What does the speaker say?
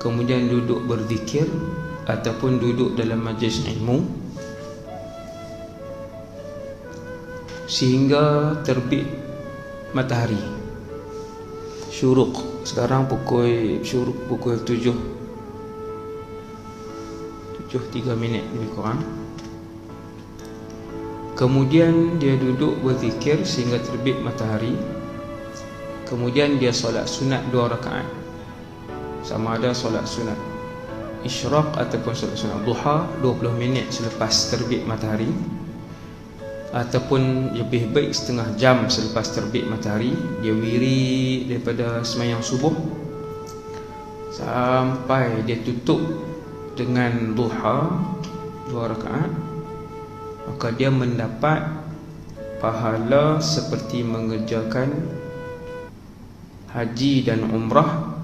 kemudian duduk berzikir ataupun duduk dalam majlis ilmu. Sehingga terbit matahari. Syuruk. Sekarang pukul syuruk pukul 7 7.3 minit lebih kurang. Kemudian dia duduk berzikir sehingga terbit matahari. Kemudian dia solat sunat dua rakaat sama ada solat sunat. Isyraq ataupun solat sunat duha 20 minit selepas terbit matahari. Ataupun lebih baik setengah jam selepas terbit matahari dia wiri daripada semayang subuh sampai dia tutup dengan duha dua rakaat maka dia mendapat pahala seperti mengerjakan haji dan umrah